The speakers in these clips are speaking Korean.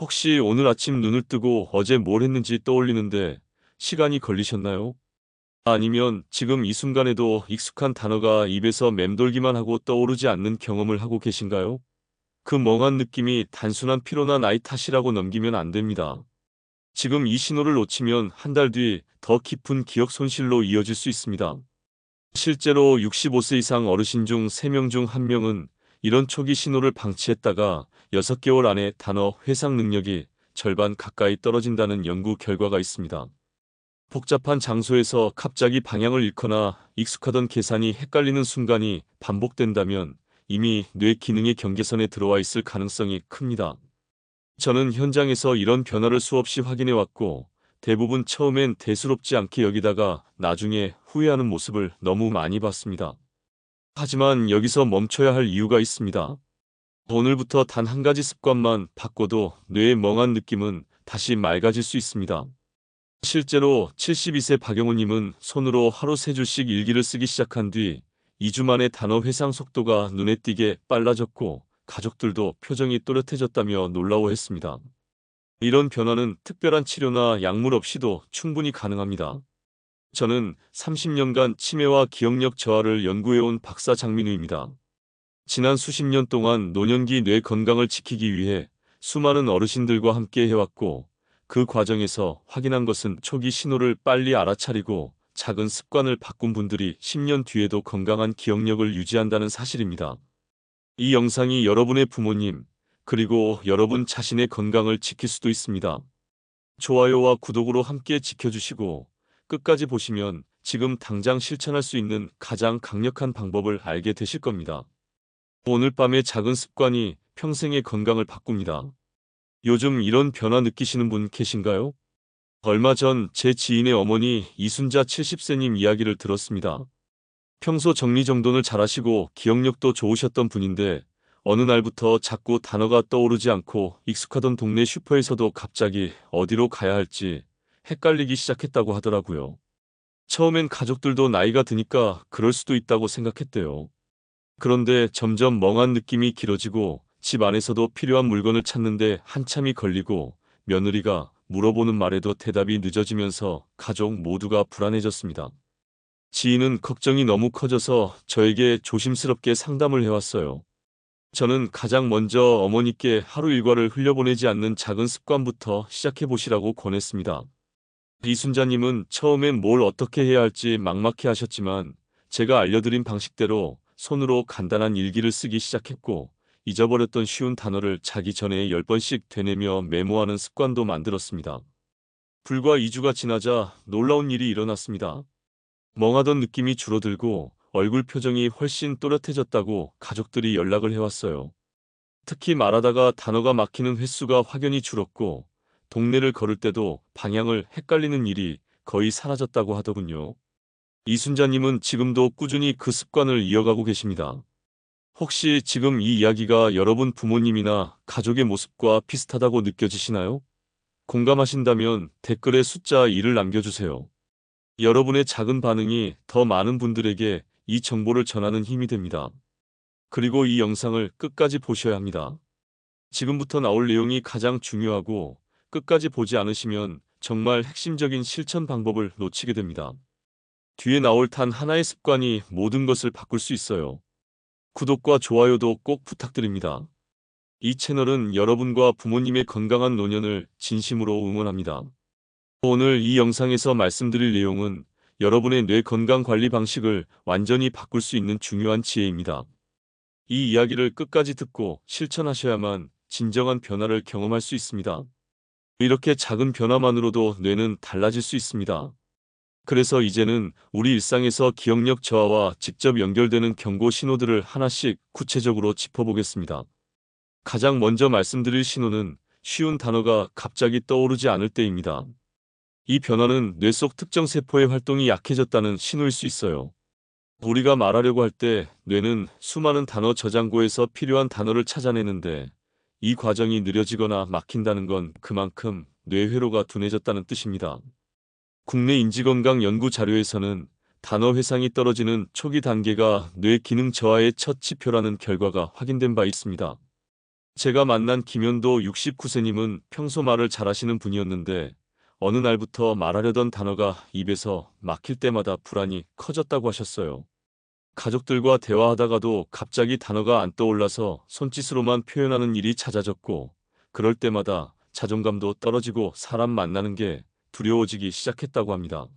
혹시 오늘 아침 눈을 뜨고 어제 뭘 했는지 떠올리는데 시간이 걸리셨나요? 아니면 지금 이 순간에도 익숙한 단어가 입에서 맴돌기만 하고 떠오르지 않는 경험을 하고 계신가요? 그 멍한 느낌이 단순한 피로나 나이 탓이라고 넘기면 안 됩니다. 지금 이 신호를 놓치면 한 달 뒤 더 깊은 기억 손실로 이어질 수 있습니다. 실제로 65세 이상 어르신 중 3명 중 1명은 이런 초기 신호를 방치했다가 6개월 안에 단어 회상 능력이 절반 가까이 떨어진다는 연구 결과가 있습니다. 복잡한 장소에서 갑자기 방향을 잃거나 익숙하던 계산이 헷갈리는 순간이 반복된다면 이미 뇌 기능의 경계선에 들어와 있을 가능성이 큽니다. 저는 현장에서 이런 변화를 수없이 확인해 왔고 대부분 처음엔 대수롭지 않게 여기다가 나중에 후회하는 모습을 너무 많이 봤습니다. 하지만 여기서 멈춰야 할 이유가 있습니다. 오늘부터 단 한 가지 습관만 바꿔도 뇌의 멍한 느낌은 다시 맑아질 수 있습니다. 실제로 72세 박영우님은 손으로 하루 세 줄씩 일기를 쓰기 시작한 뒤 2주 만에 단어 회상 속도가 눈에 띄게 빨라졌고 가족들도 표정이 또렷해졌다며 놀라워했습니다. 이런 변화는 특별한 치료나 약물 없이도 충분히 가능합니다. 저는 30년간 치매와 기억력 저하를 연구해온 박사 장민우입니다. 지난 수십 년 동안 노년기 뇌 건강을 지키기 위해 수많은 어르신들과 함께 해왔고 그 과정에서 확인한 것은 초기 신호를 빨리 알아차리고 작은 습관을 바꾼 분들이 10년 뒤에도 건강한 기억력을 유지한다는 사실입니다. 이 영상이 여러분의 부모님, 그리고 여러분 자신의 건강을 지킬 수도 있습니다. 좋아요와 구독으로 함께 지켜주시고 끝까지 보시면 지금 당장 실천할 수 있는 가장 강력한 방법을 알게 되실 겁니다. 오늘 밤의 작은 습관이 평생의 건강을 바꿉니다. 요즘 이런 변화 느끼시는 분 계신가요? 얼마 전 제 지인의 어머니 이순자 70세님 이야기를 들었습니다. 평소 정리정돈을 잘하시고 기억력도 좋으셨던 분인데 어느 날부터 자꾸 단어가 떠오르지 않고 익숙하던 동네 슈퍼에서도 갑자기 어디로 가야 할지 헷갈리기 시작했다고 하더라고요. 처음엔 가족들도 나이가 드니까 그럴 수도 있다고 생각했대요. 그런데 점점 멍한 느낌이 길어지고 집 안에서도 필요한 물건을 찾는데 한참이 걸리고 며느리가 물어보는 말에도 대답이 늦어지면서 가족 모두가 불안해졌습니다. 지인은 걱정이 너무 커져서 저에게 조심스럽게 상담을 해왔어요. 저는 가장 먼저 어머니께 하루 일과를 흘려보내지 않는 작은 습관부터 시작해보시라고 권했습니다. 이순자님은 처음엔 뭘 어떻게 해야 할지 막막해 하셨지만 제가 알려드린 방식대로 손으로 간단한 일기를 쓰기 시작했고 잊어버렸던 쉬운 단어를 자기 전에 10번씩 되뇌며 메모하는 습관도 만들었습니다. 불과 2주가 지나자 놀라운 일이 일어났습니다. 멍하던 느낌이 줄어들고 얼굴 표정이 훨씬 또렷해졌다고 가족들이 연락을 해왔어요. 특히 말하다가 단어가 막히는 횟수가 확연히 줄었고 동네를 걸을 때도 방향을 헷갈리는 일이 거의 사라졌다고 하더군요. 이순자님은 지금도 꾸준히 그 습관을 이어가고 계십니다. 혹시 지금 이 이야기가 여러분 부모님이나 가족의 모습과 비슷하다고 느껴지시나요? 공감하신다면 댓글에 숫자 1을 남겨주세요. 여러분의 작은 반응이 더 많은 분들에게 이 정보를 전하는 힘이 됩니다. 그리고 이 영상을 끝까지 보셔야 합니다. 지금부터 나올 내용이 가장 중요하고 끝까지 보지 않으시면 정말 핵심적인 실천 방법을 놓치게 됩니다. 뒤에 나올 단 하나의 습관이 모든 것을 바꿀 수 있어요. 구독과 좋아요도 꼭 부탁드립니다. 이 채널은 여러분과 부모님의 건강한 노년을 진심으로 응원합니다. 오늘 이 영상에서 말씀드릴 내용은 여러분의 뇌 건강 관리 방식을 완전히 바꿀 수 있는 중요한 지혜입니다. 이 이야기를 끝까지 듣고 실천하셔야만 진정한 변화를 경험할 수 있습니다. 이렇게 작은 변화만으로도 뇌는 달라질 수 있습니다. 그래서 이제는 우리 일상에서 기억력 저하와 직접 연결되는 경고 신호들을 하나씩 구체적으로 짚어보겠습니다. 가장 먼저 말씀드릴 신호는 쉬운 단어가 갑자기 떠오르지 않을 때입니다. 이 변화는 뇌 속 특정 세포의 활동이 약해졌다는 신호일 수 있어요. 우리가 말하려고 할 때 뇌는 수많은 단어 저장고에서 필요한 단어를 찾아내는데 이 과정이 느려지거나 막힌다는 건 그만큼 뇌회로가 둔해졌다는 뜻입니다. 국내 인지건강 연구 자료에서는 단어 회상이 떨어지는 초기 단계가 뇌 기능 저하의 첫 지표라는 결과가 확인된 바 있습니다. 제가 만난 김현도 69세님은 평소 말을 잘하시는 분이었는데 어느 날부터 말하려던 단어가 입에서 막힐 때마다 불안이 커졌다고 하셨어요. 가족들과 대화하다가도 갑자기 단어가 안 떠올라서 손짓으로만 표현하는 일이 잦아졌고 그럴 때마다 자존감도 떨어지고 사람 만나는 게 두려워지기 시작했다고 합니다.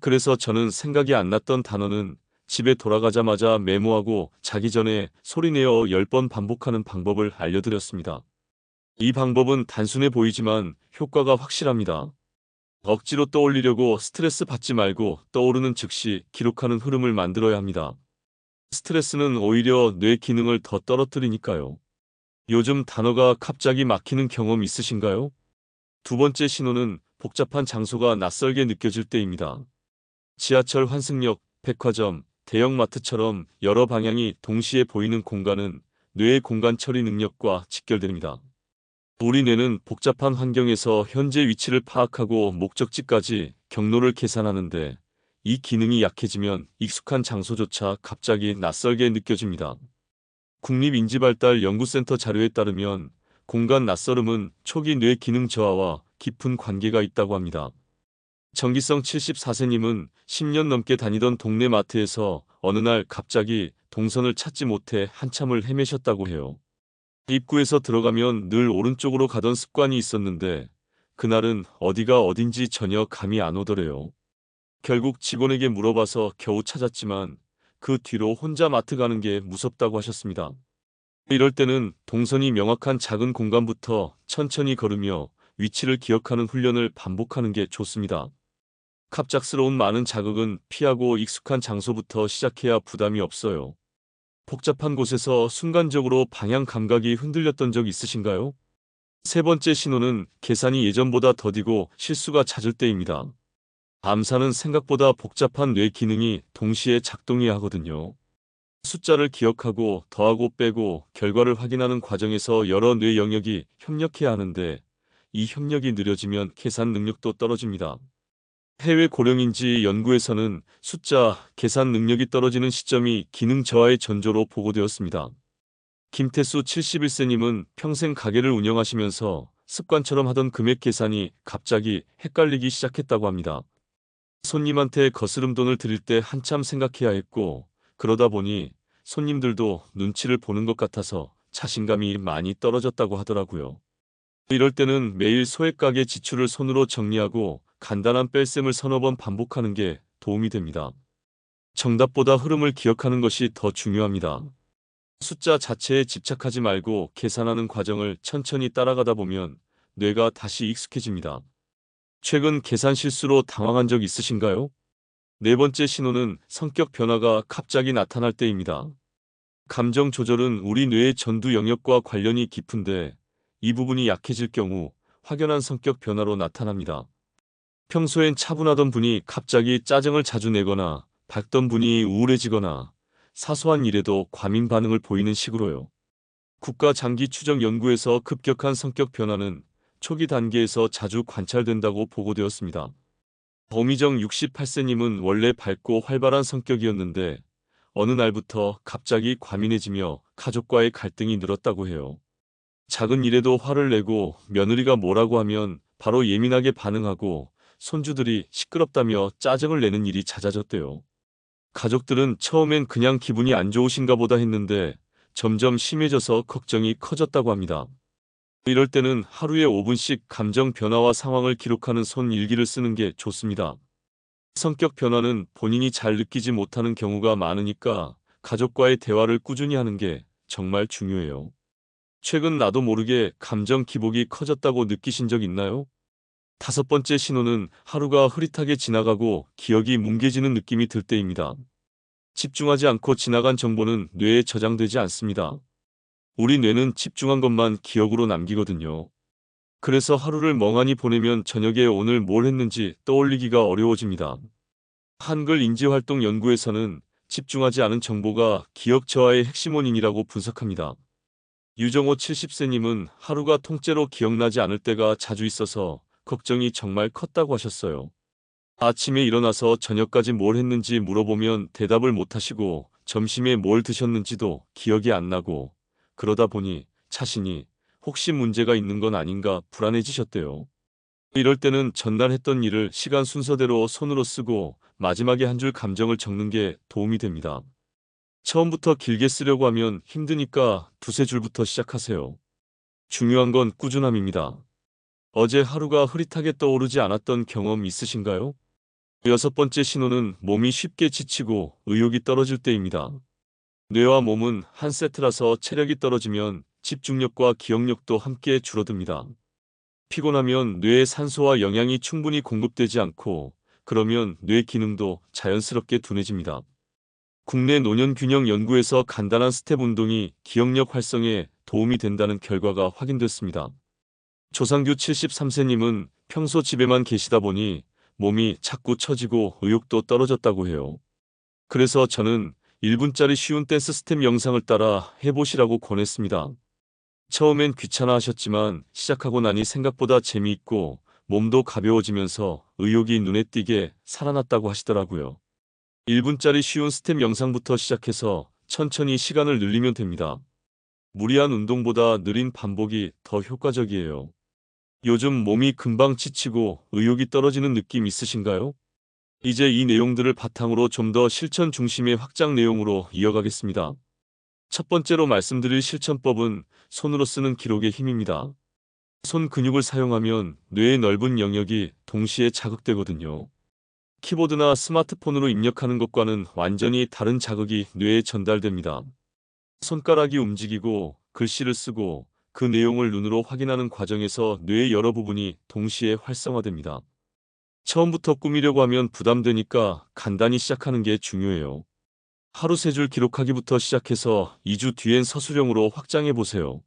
그래서 저는 생각이 안 났던 단어는 집에 돌아가자마자 메모하고 자기 전에 소리내어 10번 반복하는 방법을 알려드렸습니다. 이 방법은 단순해 보이지만 효과가 확실합니다. 억지로 떠올리려고 스트레스 받지 말고 떠오르는 즉시 기록하는 흐름을 만들어야 합니다. 스트레스는 오히려 뇌 기능을 더 떨어뜨리니까요. 요즘 단어가 갑자기 막히는 경험 있으신가요? 두 번째 신호는 복잡한 장소가 낯설게 느껴질 때입니다. 지하철 환승역, 백화점, 대형마트처럼 여러 방향이 동시에 보이는 공간은 뇌의 공간 처리 능력과 직결됩니다. 우리 뇌는 복잡한 환경에서 현재 위치를 파악하고 목적지까지 경로를 계산하는데 이 기능이 약해지면 익숙한 장소조차 갑자기 낯설게 느껴집니다. 국립인지발달연구센터 자료에 따르면 공간 낯설음은 초기 뇌 기능 저하와 깊은 관계가 있다고 합니다. 정기성 74세님은 10년 넘게 다니던 동네 마트에서 어느 날 갑자기 동선을 찾지 못해 한참을 헤매셨다고 해요. 입구에서 들어가면 늘 오른쪽으로 가던 습관이 있었는데 그날은 어디가 어딘지 전혀 감이 안 오더래요. 결국 직원에게 물어봐서 겨우 찾았지만 그 뒤로 혼자 마트 가는 게 무섭다고 하셨습니다. 이럴 때는 동선이 명확한 작은 공간부터 천천히 걸으며 위치를 기억하는 훈련을 반복하는 게 좋습니다. 갑작스러운 많은 자극은 피하고 익숙한 장소부터 시작해야 부담이 없어요. 복잡한 곳에서 순간적으로 방향 감각이 흔들렸던 적 있으신가요? 세 번째 신호는 계산이 예전보다 더디고 실수가 잦을 때입니다. 암산은 생각보다 복잡한 뇌 기능이 동시에 작동해야 하거든요. 숫자를 기억하고 더하고 빼고 결과를 확인하는 과정에서 여러 뇌 영역이 협력해야 하는데 이 협력이 느려지면 계산 능력도 떨어집니다. 해외 고령인지 연구에서는 숫자, 계산 능력이 떨어지는 시점이 기능 저하의 전조로 보고되었습니다. 김태수 71세님은 평생 가게를 운영하시면서 습관처럼 하던 금액 계산이 갑자기 헷갈리기 시작했다고 합니다. 손님한테 거스름 돈을 드릴 때 한참 생각해야 했고 그러다 보니 손님들도 눈치를 보는 것 같아서 자신감이 많이 떨어졌다고 하더라고요. 이럴 때는 매일 소액 가게 지출을 손으로 정리하고 간단한 뺄셈을 서너 번 반복하는 게 도움이 됩니다. 정답보다 흐름을 기억하는 것이 더 중요합니다. 숫자 자체에 집착하지 말고 계산하는 과정을 천천히 따라가다 보면 뇌가 다시 익숙해집니다. 최근 계산 실수로 당황한 적 있으신가요? 네 번째 신호는 성격 변화가 갑자기 나타날 때입니다. 감정 조절은 우리 뇌의 전두 영역과 관련이 깊은데 이 부분이 약해질 경우 확연한 성격 변화로 나타납니다. 평소엔 차분하던 분이 갑자기 짜증을 자주 내거나 밝던 분이 우울해지거나 사소한 일에도 과민 반응을 보이는 식으로요. 국가 장기 추적 연구에서 급격한 성격 변화는 초기 단계에서 자주 관찰된다고 보고되었습니다. 범희정 68세님은 원래 밝고 활발한 성격이었는데 어느 날부터 갑자기 과민해지며 가족과의 갈등이 늘었다고 해요. 작은 일에도 화를 내고 며느리가 뭐라고 하면 바로 예민하게 반응하고 손주들이 시끄럽다며 짜증을 내는 일이 잦아졌대요. 가족들은 처음엔 그냥 기분이 안 좋으신가 보다 했는데 점점 심해져서 걱정이 커졌다고 합니다. 이럴 때는 하루에 5분씩 감정 변화와 상황을 기록하는 손 일기를 쓰는 게 좋습니다. 성격 변화는 본인이 잘 느끼지 못하는 경우가 많으니까 가족과의 대화를 꾸준히 하는 게 정말 중요해요. 최근 나도 모르게 감정 기복이 커졌다고 느끼신 적 있나요? 다섯 번째 신호는 하루가 흐릿하게 지나가고 기억이 뭉개지는 느낌이 들 때입니다. 집중하지 않고 지나간 정보는 뇌에 저장되지 않습니다. 우리 뇌는 집중한 것만 기억으로 남기거든요. 그래서 하루를 멍하니 보내면 저녁에 오늘 뭘 했는지 떠올리기가 어려워집니다. 한글 인지활동 연구에서는 집중하지 않은 정보가 기억 저하의 핵심 원인이라고 분석합니다. 유정호 70세님은 하루가 통째로 기억나지 않을 때가 자주 있어서 걱정이 정말 컸다고 하셨어요. 아침에 일어나서 저녁까지 뭘 했는지 물어보면 대답을 못하시고 점심에 뭘 드셨는지도 기억이 안 나고 그러다 보니 자신이 혹시 문제가 있는 건 아닌가 불안해지셨대요. 이럴 때는 전날 했던 일을 시간 순서대로 손으로 쓰고 마지막에 한 줄 감정을 적는 게 도움이 됩니다. 처음부터 길게 쓰려고 하면 힘드니까 두세 줄부터 시작하세요. 중요한 건 꾸준함입니다. 어제 하루가 흐릿하게 떠오르지 않았던 경험 있으신가요? 여섯 번째 신호는 몸이 쉽게 지치고 의욕이 떨어질 때입니다. 뇌와 몸은 한 세트라서 체력이 떨어지면 집중력과 기억력도 함께 줄어듭니다. 피곤하면 뇌에 산소와 영양이 충분히 공급되지 않고 그러면 뇌 기능도 자연스럽게 둔해집니다. 국내 노년균형 연구에서 간단한 스텝 운동이 기억력 활성에 도움이 된다는 결과가 확인됐습니다. 조상규 73세님은 평소 집에만 계시다 보니 몸이 자꾸 처지고 의욕도 떨어졌다고 해요. 그래서 저는 1분짜리 쉬운 댄스 스텝 영상을 따라 해보시라고 권했습니다. 처음엔 귀찮아 하셨지만 시작하고 나니 생각보다 재미있고 몸도 가벼워지면서 의욕이 눈에 띄게 살아났다고 하시더라고요. 1분짜리 쉬운 스텝 영상부터 시작해서 천천히 시간을 늘리면 됩니다. 무리한 운동보다 느린 반복이 더 효과적이에요. 요즘 몸이 금방 지치고 의욕이 떨어지는 느낌 있으신가요? 이제 이 내용들을 바탕으로 좀 더 실천 중심의 확장 내용으로 이어가겠습니다. 첫 번째로 말씀드릴 실천법은 손으로 쓰는 기록의 힘입니다. 손 근육을 사용하면 뇌의 넓은 영역이 동시에 자극되거든요. 키보드나 스마트폰으로 입력하는 것과는 완전히 다른 자극이 뇌에 전달됩니다. 손가락이 움직이고 글씨를 쓰고 그 내용을 눈으로 확인하는 과정에서 뇌의 여러 부분이 동시에 활성화됩니다. 처음부터 꾸미려고 하면 부담되니까 간단히 시작하는 게 중요해요. 하루 세 줄 기록하기부터 시작해서 2주 뒤엔 서술형으로 확장해 보세요.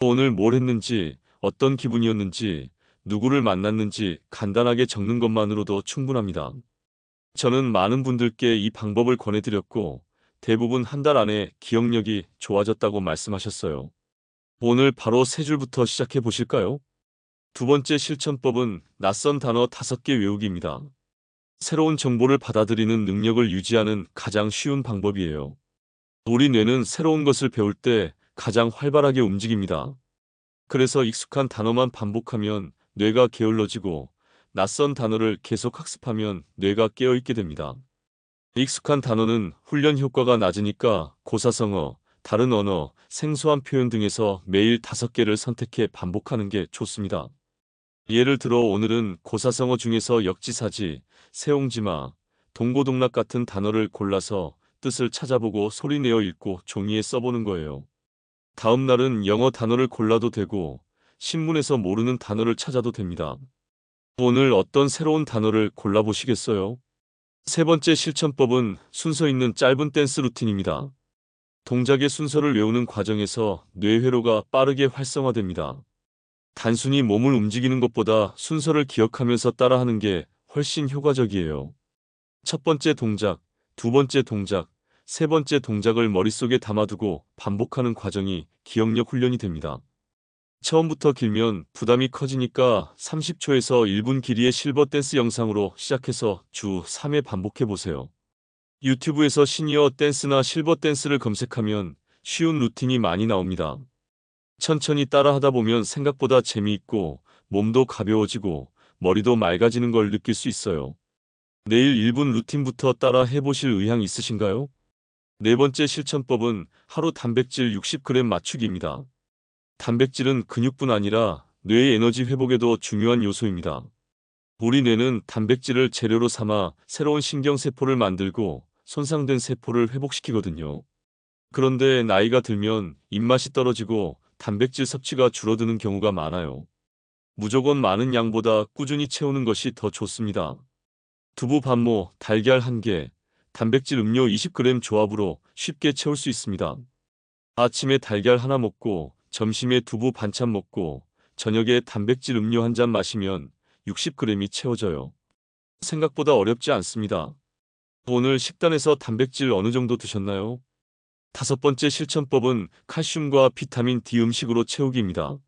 오늘 뭘 했는지, 어떤 기분이었는지, 누구를 만났는지 간단하게 적는 것만으로도 충분합니다. 저는 많은 분들께 이 방법을 권해드렸고 대부분 한 달 안에 기억력이 좋아졌다고 말씀하셨어요. 오늘 바로 세 줄부터 시작해 보실까요? 두 번째 실천법은 낯선 단어 다섯 개 외우기입니다. 새로운 정보를 받아들이는 능력을 유지하는 가장 쉬운 방법이에요. 우리 뇌는 새로운 것을 배울 때 가장 활발하게 움직입니다. 그래서 익숙한 단어만 반복하면 뇌가 게을러지고 낯선 단어를 계속 학습하면 뇌가 깨어있게 됩니다. 익숙한 단어는 훈련 효과가 낮으니까 고사성어, 다른 언어, 생소한 표현 등에서 매일 다섯 개를 선택해 반복하는 게 좋습니다. 예를 들어 오늘은 고사성어 중에서 역지사지, 세옹지마, 동고동락 같은 단어를 골라서 뜻을 찾아보고 소리내어 읽고 종이에 써보는 거예요. 다음 날은 영어 단어를 골라도 되고 신문에서 모르는 단어를 찾아도 됩니다. 오늘 어떤 새로운 단어를 골라보시겠어요? 세 번째 실천법은 순서 있는 짧은 댄스 루틴입니다. 동작의 순서를 외우는 과정에서 뇌회로가 빠르게 활성화됩니다. 단순히 몸을 움직이는 것보다 순서를 기억하면서 따라하는 게 훨씬 효과적이에요. 첫 번째 동작, 두 번째 동작, 세 번째 동작을 머릿속에 담아두고 반복하는 과정이 기억력 훈련이 됩니다. 처음부터 길면 부담이 커지니까 30초에서 1분 길이의 실버 댄스 영상으로 시작해서 주 3회 반복해 보세요. 유튜브에서 시니어 댄스나 실버 댄스를 검색하면 쉬운 루틴이 많이 나옵니다. 천천히 따라하다 보면 생각보다 재미있고 몸도 가벼워지고 머리도 맑아지는 걸 느낄 수 있어요. 내일 1분 루틴부터 따라 해보실 의향 있으신가요? 네 번째 실천법은 하루 단백질 60g 맞추기입니다. 단백질은 근육뿐 아니라 뇌의 에너지 회복에도 중요한 요소입니다. 우리 뇌는 단백질을 재료로 삼아 새로운 신경세포를 만들고 손상된 세포를 회복시키거든요. 그런데 나이가 들면 입맛이 떨어지고 단백질 섭취가 줄어드는 경우가 많아요. 무조건 많은 양보다 꾸준히 채우는 것이 더 좋습니다. 두부 반모, 달걀 1개, 단백질 음료 20g 조합으로 쉽게 채울 수 있습니다. 아침에 달걀 하나 먹고 점심에 두부 반찬 먹고 저녁에 단백질 음료 한 잔 마시면 60g이 채워져요. 생각보다 어렵지 않습니다. 오늘 식단에서 단백질 어느 정도 드셨나요? 다섯 번째 실천법은 칼슘과 비타민 D 음식으로 채우기입니다.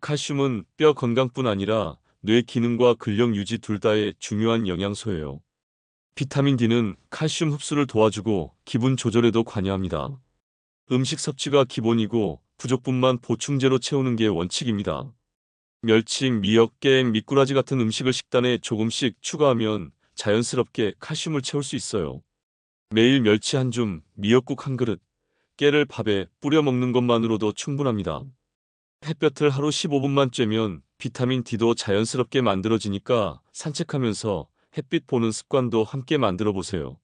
칼슘은 뼈 건강뿐 아니라 뇌 기능과 근력 유지 둘 다의 중요한 영양소예요. 비타민 D는 칼슘 흡수를 도와주고 기분 조절에도 관여합니다. 음식 섭취가 기본이고 부족분만 보충제로 채우는 게 원칙입니다. 멸치, 미역, 깨, 미꾸라지 같은 음식을 식단에 조금씩 추가하면 자연스럽게 칼슘을 채울 수 있어요. 매일 멸치 한 줌, 미역국 한 그릇, 깨를 밥에 뿌려 먹는 것만으로도 충분합니다. 햇볕을 하루 15분만 쬐면 비타민 D도 자연스럽게 만들어지니까 산책하면서 햇빛 보는 습관도 함께 만들어 보세요.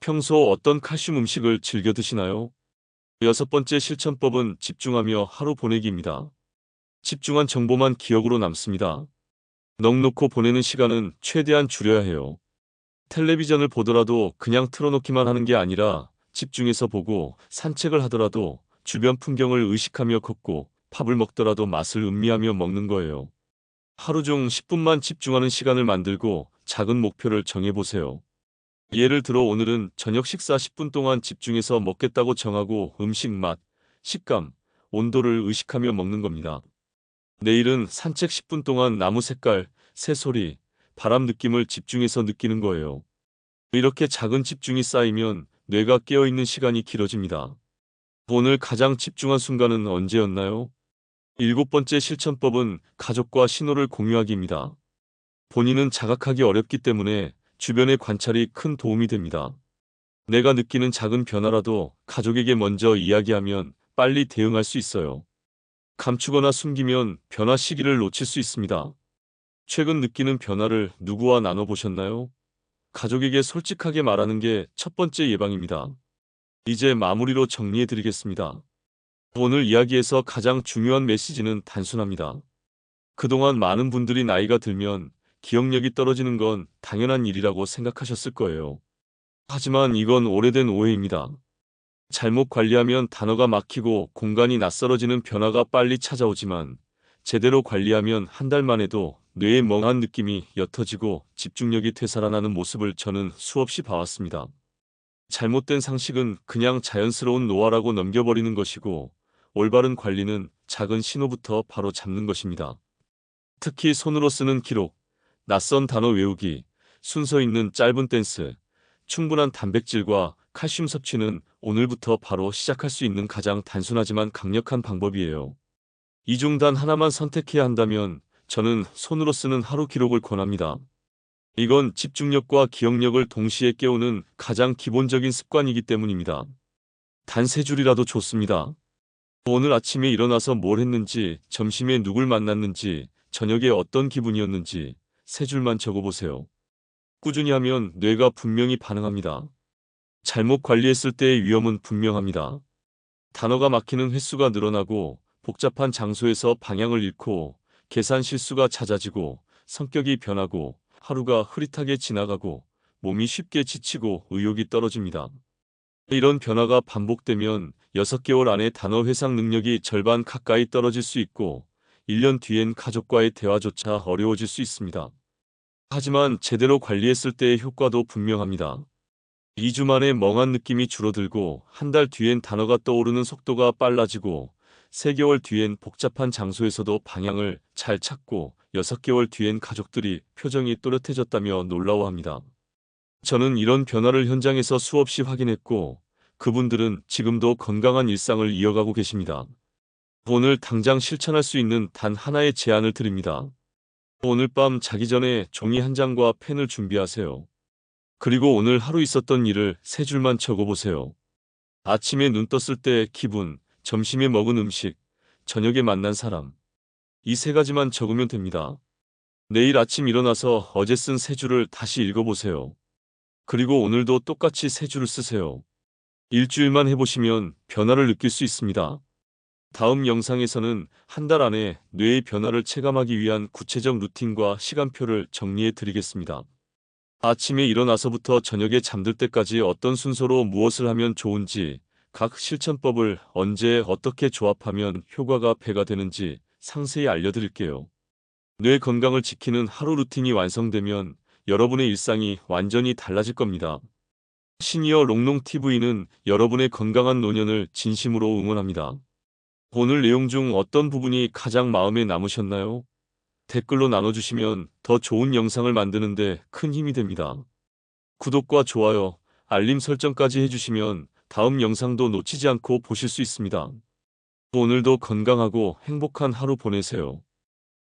평소 어떤 칼슘 음식을 즐겨 드시나요? 여섯 번째 실천법은 집중하며 하루 보내기입니다. 집중한 정보만 기억으로 남습니다. 넉놓고 보내는 시간은 최대한 줄여야 해요. 텔레비전을 보더라도 그냥 틀어놓기만 하는 게 아니라 집중해서 보고 산책을 하더라도 주변 풍경을 의식하며 걷고 밥을 먹더라도 맛을 음미하며 먹는 거예요. 하루 중 10분만 집중하는 시간을 만들고 작은 목표를 정해보세요. 예를 들어 오늘은 저녁 식사 10분 동안 집중해서 먹겠다고 정하고 음식 맛, 식감, 온도를 의식하며 먹는 겁니다. 내일은 산책 10분 동안 나무 색깔, 새소리, 바람 느낌을 집중해서 느끼는 거예요. 이렇게 작은 집중이 쌓이면 뇌가 깨어있는 시간이 길어집니다. 오늘 가장 집중한 순간은 언제였나요? 일곱 번째 실천법은 가족과 신호를 공유하기입니다. 본인은 자각하기 어렵기 때문에 주변의 관찰이 큰 도움이 됩니다. 내가 느끼는 작은 변화라도 가족에게 먼저 이야기하면 빨리 대응할 수 있어요. 감추거나 숨기면 변화 시기를 놓칠 수 있습니다. 최근 느끼는 변화를 누구와 나눠보셨나요? 가족에게 솔직하게 말하는 게 첫 번째 예방입니다. 이제 마무리로 정리해드리겠습니다. 오늘 이야기에서 가장 중요한 메시지는 단순합니다. 그동안 많은 분들이 나이가 들면 기억력이 떨어지는 건 당연한 일이라고 생각하셨을 거예요. 하지만 이건 오래된 오해입니다. 잘못 관리하면 단어가 막히고 공간이 낯설어지는 변화가 빨리 찾아오지만 제대로 관리하면 한 달 만에도 뇌의 멍한 느낌이 옅어지고 집중력이 되살아나는 모습을 저는 수없이 봐왔습니다. 잘못된 상식은 그냥 자연스러운 노화라고 넘겨버리는 것이고 올바른 관리는 작은 신호부터 바로 잡는 것입니다. 특히 손으로 쓰는 기록, 낯선 단어 외우기, 순서 있는 짧은 댄스, 충분한 단백질과 칼슘 섭취는 오늘부터 바로 시작할 수 있는 가장 단순하지만 강력한 방법이에요. 이 중 단 하나만 선택해야 한다면 저는 손으로 쓰는 하루 기록을 권합니다. 이건 집중력과 기억력을 동시에 깨우는 가장 기본적인 습관이기 때문입니다. 단 세 줄이라도 좋습니다. 오늘 아침에 일어나서 뭘 했는지, 점심에 누굴 만났는지, 저녁에 어떤 기분이었는지 세 줄만 적어보세요. 꾸준히 하면 뇌가 분명히 반응합니다. 잘못 관리했을 때의 위험은 분명합니다. 단어가 막히는 횟수가 늘어나고 복잡한 장소에서 방향을 잃고 계산 실수가 잦아지고 성격이 변하고 하루가 흐릿하게 지나가고 몸이 쉽게 지치고 의욕이 떨어집니다. 이런 변화가 반복되면 6개월 안에 단어 회상 능력이 절반 가까이 떨어질 수 있고 1년 뒤엔 가족과의 대화조차 어려워질 수 있습니다. 하지만 제대로 관리했을 때의 효과도 분명합니다. 2주 만에 멍한 느낌이 줄어들고 한 달 뒤엔 단어가 떠오르는 속도가 빨라지고 3개월 뒤엔 복잡한 장소에서도 방향을 잘 찾고 6개월 뒤엔 가족들이 표정이 또렷해졌다며 놀라워합니다. 저는 이런 변화를 현장에서 수없이 확인했고 그분들은 지금도 건강한 일상을 이어가고 계십니다. 오늘 당장 실천할 수 있는 단 하나의 제안을 드립니다. 오늘 밤 자기 전에 종이 한 장과 펜을 준비하세요. 그리고 오늘 하루 있었던 일을 세 줄만 적어보세요. 아침에 눈 떴을 때 기분, 점심에 먹은 음식, 저녁에 만난 사람. 이 세 가지만 적으면 됩니다. 내일 아침 일어나서 어제 쓴 세 줄을 다시 읽어보세요. 그리고 오늘도 똑같이 세 줄을 쓰세요. 일주일만 해보시면 변화를 느낄 수 있습니다. 다음 영상에서는 한 달 안에 뇌의 변화를 체감하기 위한 구체적 루틴과 시간표를 정리해 드리겠습니다. 아침에 일어나서부터 저녁에 잠들 때까지 어떤 순서로 무엇을 하면 좋은지, 각 실천법을 언제 어떻게 조합하면 효과가 배가 되는지 상세히 알려드릴게요. 뇌 건강을 지키는 하루 루틴이 완성되면 여러분의 일상이 완전히 달라질 겁니다. 시니어 롱롱TV는 여러분의 건강한 노년을 진심으로 응원합니다. 오늘 내용 중 어떤 부분이 가장 마음에 남으셨나요? 댓글로 나눠주시면 더 좋은 영상을 만드는데 큰 힘이 됩니다. 구독과 좋아요, 알림 설정까지 해주시면 다음 영상도 놓치지 않고 보실 수 있습니다. 오늘도 건강하고 행복한 하루 보내세요.